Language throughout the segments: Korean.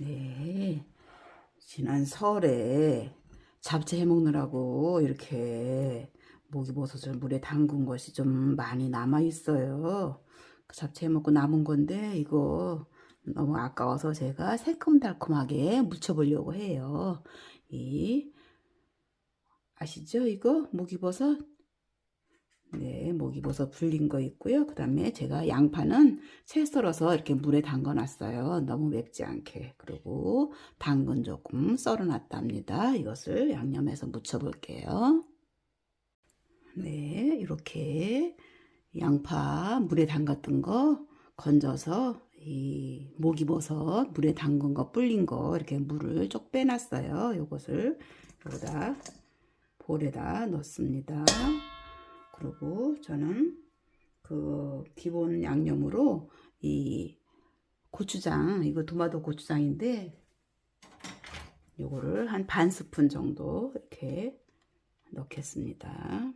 네. 지난 설에 잡채 해 먹느라고 이렇게 목이버섯을 물에 담근 것이 좀 많이 남아 있어요. 그 잡채 해 먹고 남은 건데 이거 너무 아까워서 제가 새콤달콤하게 무쳐보려고 해요. 이 아시죠? 이거 목이 버섯? 네, 목이버섯 불린 거 있고요. 그 다음에 제가 양파는 채 썰어서 이렇게 물에 담가 놨어요. 너무 맵지 않게. 그리고 당근 조금 썰어 놨답니다. 이것을 양념해서 무쳐 볼게요. 네, 이렇게 양파 물에 담갔던 거 건져서 이 목이버섯 물에 담근 거 불린 거 이렇게 물을 쪽 빼놨어요. 요것을 여기다 볼에다 넣습니다. 그리고 저는 그 기본 양념으로 이 고추장 이거 도마도 고추장인데 요거를 한 반 스푼 정도 이렇게 넣겠습니다.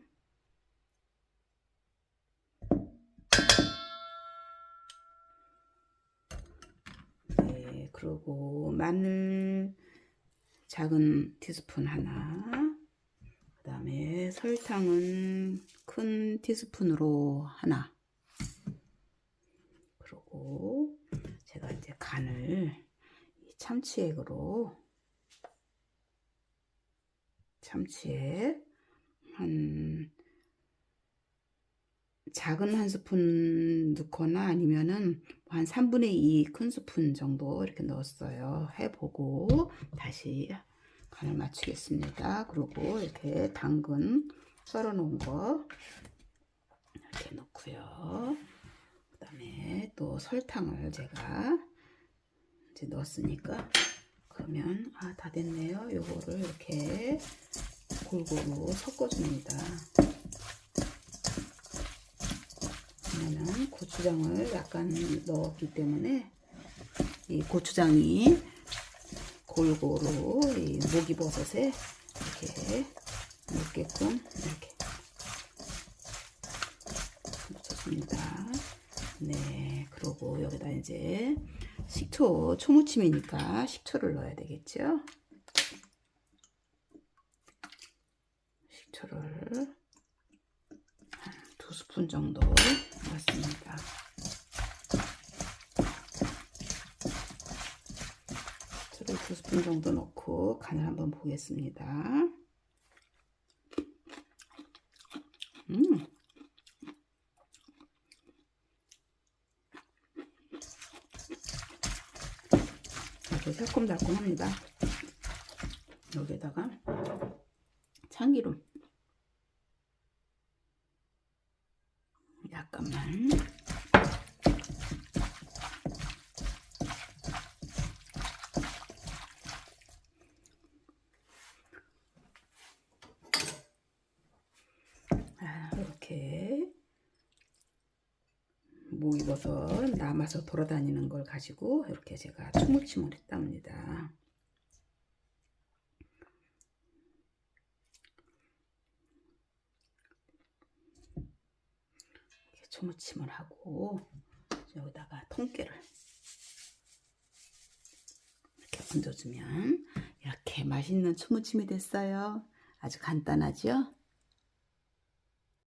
네, 그리고 마늘 작은 티스푼 하나 설탕은 큰 티스푼으로 하나. 그리고 제가 이제 간을 이 참치액으로 참치액 한 작은 한 스푼 넣거나 아니면은 한 3분의 2 큰 스푼 정도 이렇게 넣었어요. 해보고 다시 간을 맞추겠습니다. 그리고 이렇게 당근 썰어 놓은 거 이렇게 넣고요. 그 다음에 또 설탕을 제가 이제 넣었으니까 그러면 아 다 됐네요. 요거를 이렇게 골고루 섞어줍니다. 그러면은 고추장을 약간 넣었기 때문에 이 고추장이 골고루 이 목이버섯에 이렇게 넣게끔 이렇게 묻혀줍니다. 네, 그리고 여기다 이제 식초, 초무침이니까 식초를 넣어야 되겠죠? 식초를 한두 스푼 정도 넣습니다. 스푼 정도 넣고 간을 한번 보겠습니다. 음. 아주 새콤달콤합니다. 여기에다가 참기름 약간만 아, 이렇게 목이버섯 남아서 돌아다니는 걸 가지고 이렇게 제가 초무침을 했답니다. 이렇게 초무침을 하고 여기다가 통깨를 이렇게 얹어주면 이렇게 맛있는 초무침이 됐어요. 아주 간단하죠?